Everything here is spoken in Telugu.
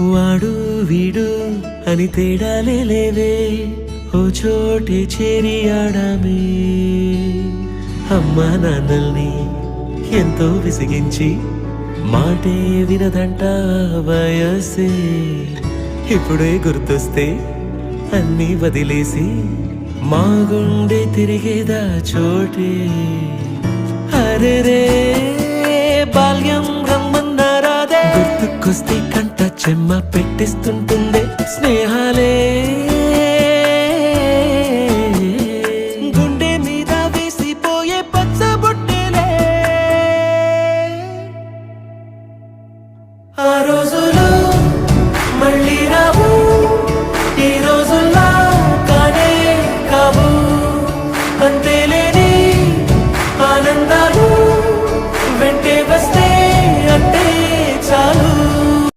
వాడు వీడు అని తేడాలే లేవే ఓ చోటే చేరి ఆడామే. అమ్మా నాన్నల్ని ఎంతో విసిగించి మాటే వినదంట వయసే. ఇప్పుడే గుర్తొస్తే అన్నీ వదిలేసి మా గుండె తిరిగేదా చోటే. అరే రే బాల్యం రమ్మన్నారాదే. గుర్తుకొస్తే చెమ్మ పెట్టిస్తుంటుందే స్నేహాలే. గుండె మీద వేసిపోయే పచ్చబొట్టెలే. ఆ రోజులు మళ్ళీ రావు ఈ రోజుల్లో కానే కావు. అంతేలే